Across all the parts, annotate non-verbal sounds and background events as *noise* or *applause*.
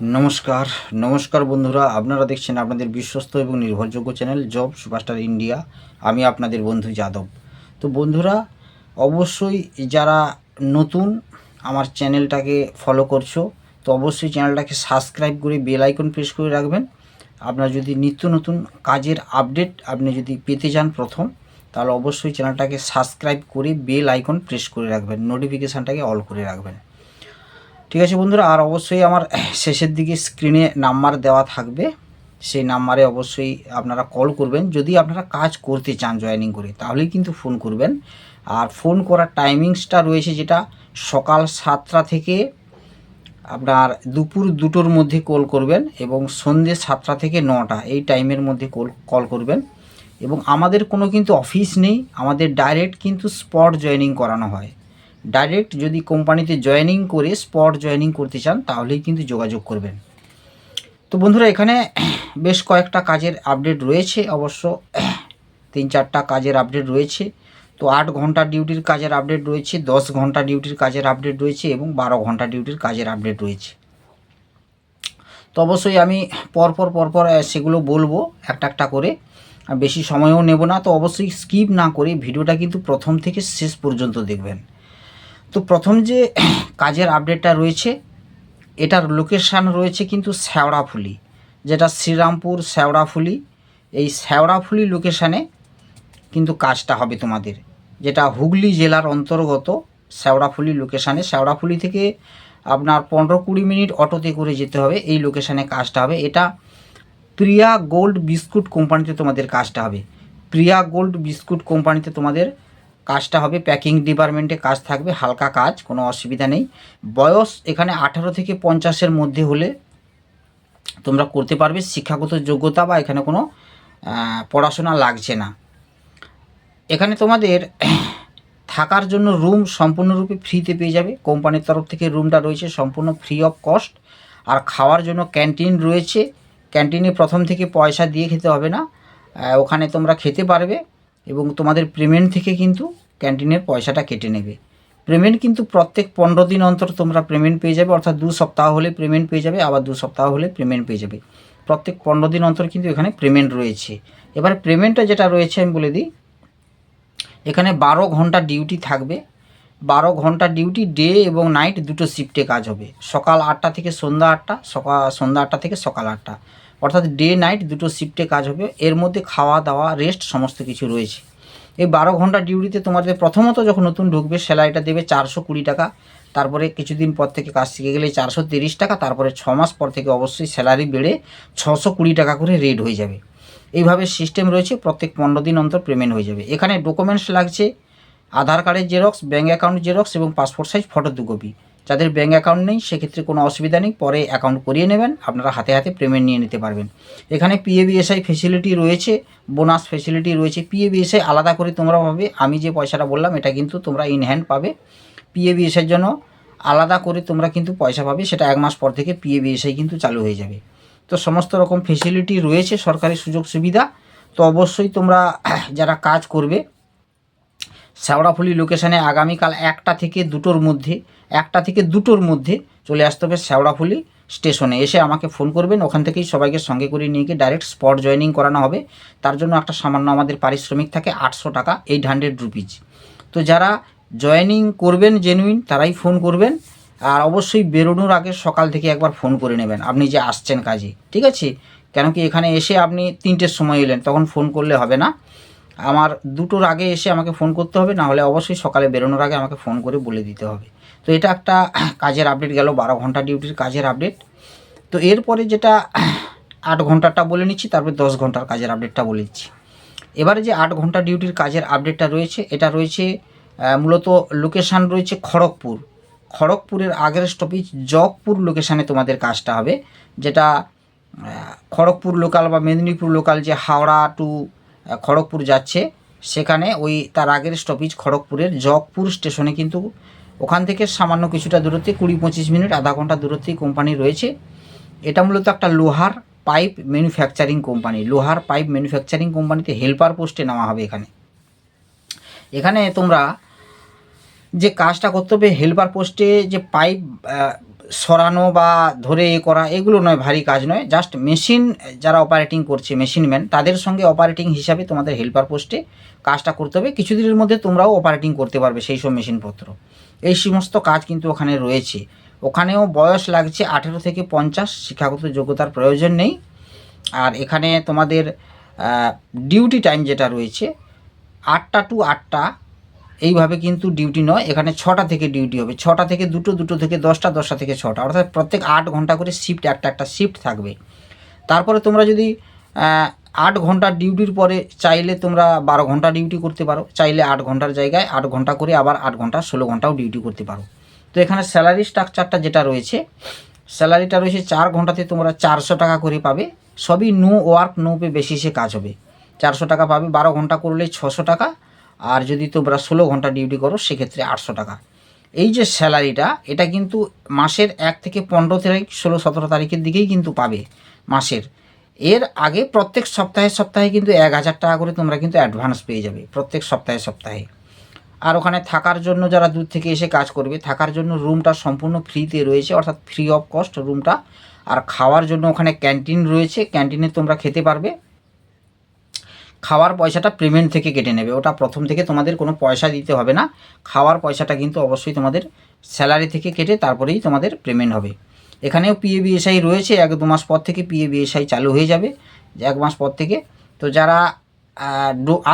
নমস্কার নমস্কার বন্ধুরা। আপনারা দেখছেন আপনাদের বিশ্বস্ত এবং নির্ভরযোগ্য চ্যানেল জব সুপারস্টার ইন্ডিয়া। আমি আপনাদের বন্ধু যাদব। তো বন্ধুরা, অবশ্যই যারা নতুন আমার চ্যানেলটাকে ফলো করছ, তো অবশ্যই চ্যানেলটাকে সাবস্ক্রাইব করে বেল আইকন প্রেস করে রাখবেন। আপনার যদি নিত্য নতুন কাজের আপডেট আপনি যদি পেতে চান প্রথম, তাহলে অবশ্যই চ্যানেলটাকে সাবস্ক্রাইব করে বেল আইকন প্রেস করে রাখবেন নোটিফিকেশানটাকে অল করে রাখবেন। ঠিক আছে বন্ধুরা, আর অবশ্যই আমার *clears throat* শেষের দিকে স্ক্রিনে নাম্বার দেওয়া থাকবে। সেই নাম্বারে অবশ্যই আপনারা কল করবেন। যদি আপনারা কাজ করতে চান জয়েনিং করে, তাহলেই কিন্তু ফোন করবেন। আর ফোন করার টাইমিংসটা রয়েছে যেটা সকাল সাতটা থেকে আপনার দুপুর দুটোর মধ্যে কল করবেন এবং সন্ধ্যে সাতটা থেকে নটা, এই টাইমের মধ্যে কল কল করবেন। এবং আমাদের কোনো কিন্তু অফিস নেই, আমাদের ডাইরেক্ট কিন্তু স্পট জয়েনিং করানো হয়। ডাইরেক্ট যদি কোম্পানিতে জয়েনিং করে স্পট জয়েনিং করতে চান, তাহলেই কিন্তু যোগাযোগ করবেন। তো বন্ধুরা, এখানে বেশ কয়েকটা কাজের আপডেট রয়েছে অবশ্য। তিন চারটা কাজের আপডেট রয়েছে। তো আট ঘণ্টা ডিউটির কাজের আপডেট রয়েছে, দশ ঘণ্টা ডিউটির কাজের আপডেট রয়েছে এবং বারো ঘণ্টা ডিউটির কাজের আপডেট রয়েছে। তো অবশ্যই আমি পরপর পরপর সেগুলো বলব একটা একটা করে। বেশি সময়ও নেব না, তো অবশ্যই স্কিপ না করে ভিডিওটা কিন্তু প্রথম থেকে শেষ পর্যন্ত দেখবেন। তো প্রথম যে *clears throat* কাজের আপডেটটা রয়েছে, এটার লোকেশান রয়েছে কিন্তু শ্যাওড়াফুলি, যেটা শ্রীরামপুর শ্যাওড়াফুলি। এই শ্যাওড়াফুলি লোকেশানে কিন্তু কাজটা হবে তোমাদের, যেটা হুগলি জেলার অন্তর্গত শ্যাওড়াফুলি লোকেশানে শ্যাওড়াফুলি থেকে আপনার পনেরো কুড়ি মিনিট অটোতে করে যেতে হবে, এই লোকেশানে কাজটা হবে। এটা প্রিয়া গোল্ড বিস্কুট কোম্পানিতে তোমাদের কাজটা হবে। প্রিয়া গোল্ড বিস্কুট কোম্পানিতে তোমাদের কাজটা হবে প্যাকিং ডিপার্টমেন্টে কাজ থাকবে, হালকা কাজ, কোনো অসুবিধা নেই। বয়স এখানে আঠারো থেকে পঞ্চাশের মধ্যে হলে তোমরা করতে পারবে, শিক্ষাগত যোগ্যতা বা এখানে কোনো পড়াশোনা লাগছে না। এখানে তোমাদের থাকার জন্য রুম সম্পূর্ণরূপে ফ্রিতে পেয়ে যাবে। কোম্পানির তরফ থেকে রুমটা রয়েছে সম্পূর্ণ ফ্রি অফ কস্ট। আর খাওয়ার জন্য ক্যান্টিন রয়েছে। ক্যান্টিনে প্রথম থেকে পয়সা দিয়ে খেতে হবে না। ওখানে তোমরা খেতে পারবে। এবং তোমাদের পেমেন্ট থেকে কিন্তু ক্যান্টিনের পয়সাটা কেটে নেবে। পেমেন্ট কিন্তু প্রত্যেক পনেরো দিন অন্তর তোমরা পেমেন্ট পেয়ে যাবে, অর্থাৎ দু সপ্তাহ হলে পেমেন্ট পেয়ে যাবে, আবার দু সপ্তাহ হলে পেমেন্ট পেয়ে যাবে। প্রত্যেক পনেরো দিন অন্তর কিন্তু এখানে পেমেন্ট রয়েছে। এবার পেমেন্টটা যেটা রয়েছে আমি বলে দিই, এখানে বারো ঘণ্টা ডিউটি থাকবে। বারো ঘণ্টা ডিউটি ডে এবং নাইট দুটো শিফটে কাজ হবে। সকাল আটটা থেকে সন্ধ্যা আটটা, সকাল সন্ধ্যা আটটা থেকে সকাল আটটা। অর্থাৎ ডে নাইট দুটো শিফটে কাজ হবে, এর মধ্যে খাওয়া দাওয়া রেস্ট সমস্ত কিছু রয়েছে। এই বারো ঘণ্টা ডিউটিতে তোমাদের প্রথমত যখন নতুন ঢুকবে, স্যালারিটা দেবে চারশো কুড়ি টাকা, তারপরে কিছুদিন পর থেকে কাজ শিখে গেলে চারশো তিরিশ টাকা, তারপরে ছ মাস পর থেকে অবশ্যই স্যালারি বেড়ে ছশো কুড়ি টাকা করে রেট হয়ে যাবে। এইভাবে সিস্টেম রয়েছে, প্রত্যেক পনেরো দিন অন্তর পেমেন্ট হয়ে যাবে। এখানে ডকুমেন্টস লাগছে, আধার কার্ডের জেরক্স ব্যাঙ্ক অ্যাকাউন্ট জেরক্স এবং পাসপোর্ট সাইজ ফটো দু কপি যাদের ব্যাঙ্ক অ্যাকাউন্ট নেই, সেক্ষেত্রে কোনো অসুবিধা নেই। পরে অ্যাকাউন্ট করিয়ে নেবেন, আপনারা হাতে হাতে পেমেন্ট নিয়ে নিতে পারবেন। এখানে পিএবিএসআই ফেসিলিটি রয়েছে বোনাস ফেসিলিটি রয়েছে। পিএবিএসআই আলাদা করে তোমরা পাবে আমি যে পয়সাটা বললাম, এটা কিন্তু তোমরা ইন হ্যান্ড পাবে। পিএবিএসআইয়ের জন্য আলাদা করে তোমরা কিন্তু পয়সা পাবে, সেটা এক মাস পর থেকে পিএবিএসআই কিন্তু চালু হয়ে যাবে। তো সমস্ত রকম ফেসিলিটি রয়েছে, সরকারি সুযোগ সুবিধা। তো অবশ্যই তোমরা যারা কাজ করবে শ্যাওড়াফুলি লোকেশানে আগামীকাল একটা থেকে দুটোর মধ্যে, একটা থেকে দুটোর মধ্যে চলে আসতে হবে শ্যাওড়াফুলি স্টেশনে। এসে আমাকে ফোন করবেন, ওখান থেকেই সবাইকে সঙ্গে করে নিয়ে গিয়ে ডাইরেক্ট স্পট জয়েনিং করানো হবে। তার জন্য একটা সামান্য আমাদের পারিশ্রমিক থাকে আটশো টাকা এইট হান্ড্রেড রুপিজ তো যারা জয়েনিং করবেন জেনুইন তারাই ফোন করবেন। আর অবশ্যই বেরোনোর আগে সকাল থেকে একবার ফোন করে নেবেন, আপনি যে আসছেন কাজে। ঠিক আছে? কেন কি এখানে এসে আপনি তিনটের সময় এলেন, তখন ফোন করলে হবে না। আমার দুটোর আগে এসে আমাকে ফোন করতে হবে না হলে অবশ্যই সকালে বেরোনোর আগে আমাকে ফোন করে বলে দিতে হবে। তো এটা একটা *clears throat* কাজের আপডেট গেল, বারো ঘণ্টা ডিউটির কাজের আপডেট তো এরপরে যেটা *clears throat* আট ঘন্টাটা বলে নিচ্ছি, তারপরে দশ ঘণ্টার কাজের আপডেটটা বলে দিচ্ছি। এবারে যে আট ঘণ্টা ডিউটির কাজের আপডেটটা রয়েছে, এটা রয়েছে মূলত লোকেশান রয়েছে খড়গপুর। খড়গপুরের আগের স্টপেজ জগপুর লোকেশানে তোমাদের কাজটা হবে, যেটা খড়গপুর লোকাল বা মেদিনীপুর লোকাল যে হাওড়া টু খড়গপুর যাচ্ছে, সেখানে ওই তার আগের স্টপেজ খড়গপুরের জগপুর স্টেশনে কিন্তু ওখান থেকে সামান্য কিছুটা দূরত্বে, কুড়ি পঁচিশ মিনিট, আধা ঘণ্টা দূরত্বেই কোম্পানি রয়েছে। এটা মূলত একটা লোহার পাইপ ম্যানুফ্যাকচারিং কোম্পানি লোহার পাইপ ম্যানুফ্যাকচারিং কোম্পানিতে হেল্পার পোস্টে নেওয়া হবে এখানে। এখানে তোমরা যে কাজটা করতে হবে হেল্পার পোস্টে যে পাইপ সরানো বা ধরে এ করা এগুলো নয়, ভারী কাজ নয়। জাস্ট মেশিন যারা অপারেটিং করছে মেশিন ম্যান তাদের সঙ্গে অপারেটিং হিসাবে তোমাদের হেল্পার পোস্টে কাজটা করতে হবে। কিছুদিনের মধ্যে তোমরাও অপারেটিং করতে পারবে সেই সব মেশিনপত্র এই সমস্ত কাজ কিন্তু ওখানে রয়েছে। ওখানেও বয়স লাগছে আঠেরো থেকে পঞ্চাশ, শিক্ষাগত যোগ্যতার প্রয়োজন নেই। আর এখানে তোমাদের ডিউটি টাইম যেটা রয়েছে, আটটা টু আটটা এইভাবে কিন্তু ডিউটি নয়, এখানে ছটা থেকে ডিউটি হবে। ছটা থেকে দুটো দুটো থেকে দশটা দশটা থেকে ছটা। অর্থাৎ প্রত্যেক আট ঘণ্টা করে শিফট একটা একটা শিফট থাকবে। তারপরে তোমরা যদি আট ঘণ্টা ডিউটির পরে চাইলে তোমরা বারো ঘণ্টা ডিউটি করতে পারো। চাইলে আট ঘণ্টার জায়গায় আট ঘণ্টা করে আবার আট ঘণ্টা ষোলো ঘন্টাও ডিউটি করতে পারো। তো এখানে স্যালারি স্ট্রাকচারটা যেটা রয়েছে স্যালারিটা রয়েছে চার ঘন্টাতে তোমরা চারশো টাকা করে পাবে। সবই নো ওয়ার্ক নো পে বেসিসে কাজ হবে। চারশো টাকা পাবে, বারো ঘণ্টা করলে ছশো টাকা। আর যদি তোমরা ষোলো ঘণ্টা ডিউটি করো, সেক্ষেত্রে আটশো টাকা। এই যে স্যালারিটা এটা কিন্তু মাসের এক থেকে পনেরো তারিখ, ষোলো, সতেরো তারিখের দিকেই কিন্তু পাবে মাসের। এর আগে প্রত্যেক সপ্তাহে সপ্তাহে কিন্তু এক হাজার টাকা করে তোমরা কিন্তু অ্যাডভান্স পেয়ে যাবে, প্রত্যেক সপ্তাহে সপ্তাহে। আর ওখানে থাকার জন্য যারা দূর থেকে এসে কাজ করবে, থাকার জন্য রুমটা সম্পূর্ণ ফ্রিতে রয়েছে, অর্থাৎ ফ্রি অফ কস্ট রুমটা আর খাওয়ার জন্য ওখানে ক্যান্টিন রয়েছে ক্যান্টিনে তোমরা খেতে পারবে। খাওয়ার পয়সাটা পেমেন্ট থেকে কেটে নেবে। ওটা প্রথম থেকে তোমাদের কোনো পয়সা দিতে হবে না। খাওয়ার পয়সাটা কিন্তু অবশ্যই তোমাদের স্যালারি থেকে কেটে তারপরেই তোমাদের পেমেন্ট হবে। এখানেও পিএ বিএসআই রয়েছে। এক দু মাস পর থেকে পিএ বিএসআই চালু হয়ে যাবে। এক মাস পর থেকে। তো যারা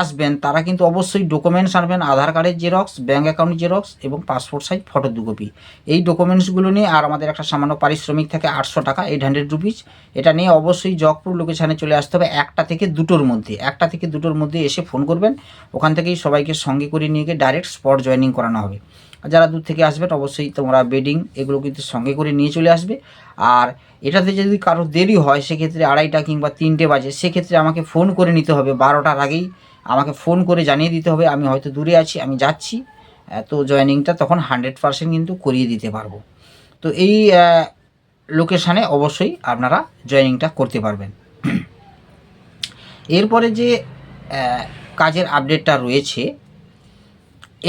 আসবেন, তারা কিন্তু অবশ্যই ডকুমেন্টস আনবেন, আধার কার্ডের জেরক্স ব্যাঙ্ক অ্যাকাউন্ট জেরক্স এবং পাসপোর্ট সাইজ ফটো দু কপি এই ডকুমেন্টসগুলো নিয়ে আর আমাদের একটা সামান্য পারিশ্রমিক থাকে আটশো টাকা এইট হান্ড্রেড রুপিজ এটা নিয়ে অবশ্যই জগপুর লোকেশানে চলে আসতে হবে একটা থেকে দুটোর মধ্যে। একটা থেকে দুটোর মধ্যে এসে ফোন করবেন, ওখান থেকেই সবাইকে সঙ্গে করে নিয়ে গিয়ে ডাইরেক্ট স্পট জয়নিং করানো হবে। যারা দূর থেকে আসবেন অবশ্যই তোমরা বেডিং এগুলো কিন্তু সঙ্গে করে নিয়ে চলে আসবে। আর এটাতে যদি কারও দেরি হয়, সেক্ষেত্রে আড়াইটা কিংবা তিনটে বাজে, সেক্ষেত্রে আমাকে ফোন করে নিতে হবে বারোটার আগেই। আমাকে ফোন করে জানিয়ে দিতে হবে, আমি হয়তো দূরে আছি, আমি যাচ্ছি। তো জয়েনিংটা তখন হান্ড্রেড পারসেন্ট কিন্তু করিয়ে দিতে পারব। তো এই লোকেশানে অবশ্যই আপনারা জয়েনিংটা করতে পারবেন। এরপরে যে কাজের আপডেটটা রয়েছে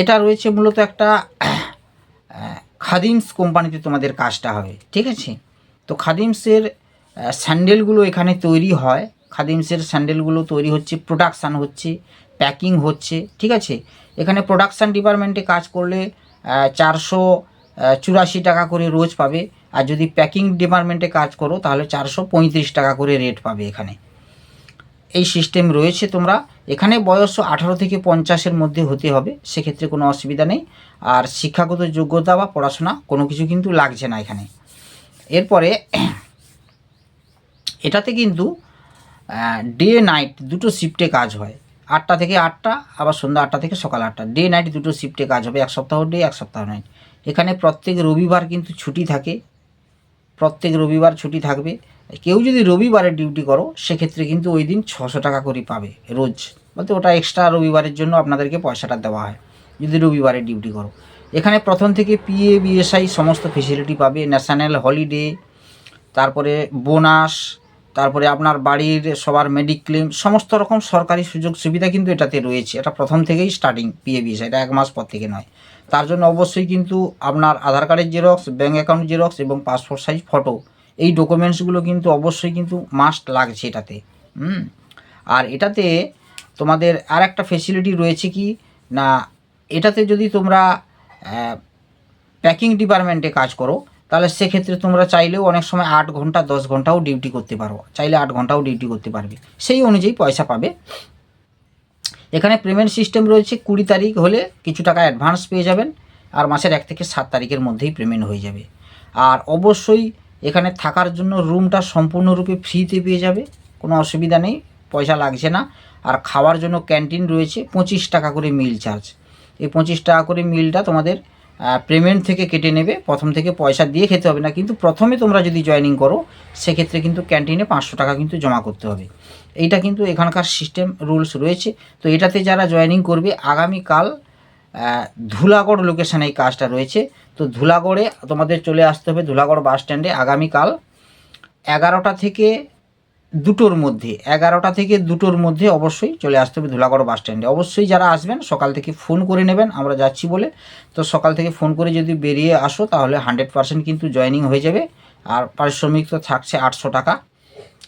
এটা রয়েছে মূলত একটা খাদিমস কোম্পানিতে তোমাদের কাজটা হবে ঠিক আছে? তো খাদিমসের স্যান্ডেলগুলো এখানে তৈরি হয়। খাদিমসের স্যান্ডেলগুলো তৈরি হচ্ছে, প্রোডাকশান হচ্ছে, প্যাকিং হচ্ছে, ঠিক আছে? এখানে প্রোডাকশান ডিপার্টমেন্টে কাজ করলে চারশো চুরাশি টাকা করে রোজ পাবে। আর যদি প্যাকিং ডিপার্টমেন্টে কাজ করো, তাহলে চারশো পঁয়ত্রিশ টাকা করে রেট পাবে এখানে। এই সিস্টেম রয়েছে তোমরা। এখানে বয়স আঠারো থেকে পঞ্চাশের মধ্যে হতে হবে, সেক্ষেত্রে কোনো অসুবিধা নেই। আর শিক্ষাগত যোগ্যতা বা পড়াশোনা কোনো কিছু কিন্তু লাগছে না এখানে। এরপরে *clears throat* এটাতে কিন্তু ডে নাইট দুটো শিফটে কাজ হয়। আটটা থেকে আটটা, আবার সন্ধ্যা আটটা থেকে সকাল আটটা। ডে নাইট দুটো শিফটে কাজ হবে, এক সপ্তাহ ডে এক সপ্তাহ নাইট এখানে প্রত্যেক রবিবার কিন্তু ছুটি থাকে। প্রত্যেক রবিবার ছুটি থাকবে। কেউ যদি রবিবারে ডিউটি করো, সেক্ষেত্রে কিন্তু ওই দিন ছশো টাকা করে পাবে রোজ। বলতে ওটা এক্সট্রা রবিবারের জন্য আপনাদেরকে পয়সাটা দেওয়া হয়, যদি রবিবারে ডিউটি করো। এখানে প্রথম থেকে পিএ বিএসআই সমস্ত ফেসিলিটি পাবে ন্যাশনাল হলিডে তারপরে বোনাস তারপরে আপনার বাড়ির সবার মেডিক্লেম সমস্ত রকম সরকারি সুযোগ সুবিধা কিন্তু এটাতে রয়েছে। এটা প্রথম থেকেই স্টার্টিং পিএ বিএসআই এটা এক মাস পর থেকে নয়। তার জন্য অবশ্যই কিন্তু আপনার আধার কার্ডের জেরক্স ব্যাঙ্ক অ্যাকাউন্ট জেরক্স এবং পাসপোর্ট সাইজ ফটো এই ডকুমেন্টসগুলো কিন্তু অবশ্যই কিন্তু মাস্ট লাগছে এটাতে, হুম? আর এটাতে তোমাদের আর একটা ফেসিলিটি রয়েছে কি? না, এটাতে যদি তোমরা প্যাকিং ডিপার্টমেন্টে কাজ করো, তাহলে সেক্ষেত্রে তোমরা চাইলেও অনেক সময় আট ঘণ্টা, দশ ঘন্টাও ডিউটি করতে পারো। চাইলে আট ঘন্টাও ডিউটি করতে পারবে। সেই অনুযায়ী পয়সা পাবে। এখানে পেমেন্ট সিস্টেম রয়েছে, কুড়ি তারিখ হলে কিছু টাকা অ্যাডভান্স পেয়ে যাবেন, আর মাসের এক থেকে সাত তারিখের মধ্যেই পেমেন্ট হয়ে যাবে। আর অবশ্যই এখানে থাকার জন্য রুমটা সম্পূর্ণরূপে ফ্রিতে পেয়ে যাবে, কোনো অসুবিধা নেই, পয়সা লাগছে না। আর খাওয়ার জন্য ক্যান্টিন রয়েছে, পঁচিশ টাকা করে মিল চার্জ। এই পঁচিশ টাকা করে মিলটা তোমাদের পেমেন্ট থেকে কেটে নেবে, প্রথম থেকে পয়সা দিয়ে খেতে হবে না। কিন্তু প্রথমে তোমরা যদি জয়েনিং করো, সেক্ষেত্রে কিন্তু ক্যান্টিনে পাঁচশো টাকা কিন্তু জমা করতে হবে। এইটা কিন্তু এখানকার সিস্টেম রুলস রয়েছে। তো এটাতে যারা জয়েনিং করবে, আগামীকাল ধুলাগড় লোকেশানে এই কাজটা রয়েছে। তো ধুলাগড়ে তোমাদের চলে আসতে হবে ধুলাগড় বাস স্ট্যান্ডে আগামীকাল এগারোটা থেকে দুটোর মধ্যে, এগারোটা থেকে দুটোর মধ্যে অবশ্যই চলে আসতে হবে ধুলাগড় বাস স্ট্যান্ডে। অবশ্যই যারা আসবেন, সকাল থেকে ফোন করে নেবেন, আমরা যাচ্ছি বলে। তো সকাল থেকে ফোন করে যদি বেরিয়ে আসো, তাহলে হান্ড্রেড পার্সেন্ট কিন্তু জয়েনিং হয়ে যাবে। আর পারিশ্রমিক তো থাকছে আটশো টাকা,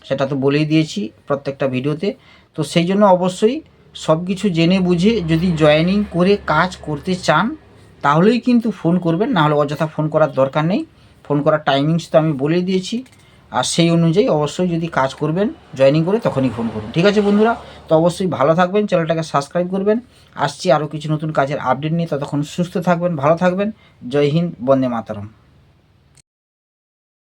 সেটা তো বলেই দিয়েছি প্রত্যেকটা ভিডিওতে। তো সেই জন্য অবশ্যই সব কিছু জেনে বুঝে যদি জয়েনিং করে কাজ করতে চান তাহলেই কিন্তু ফোন করবেন, নাহলে অযথা ফোন করার দরকার নেই। ফোন করার টাইমিংস তো আমি বলেই দিয়েছি। আর সেই অনুযায়ী অবশ্যই যদি কাজ করবেন জয়েনিং করে তখনই ফোন করুন। ঠিক আছে বন্ধুরা? তো অবশ্যই ভালো থাকবেন, চ্যানেলটাকে সাবস্ক্রাইব করবেন। আসছি আরও কিছু নতুন কাজের আপডেট নিয়ে। ততক্ষণ সুস্থ থাকবেন, ভালো থাকবেন। জয় হিন্দ, বন্দে মাতারম।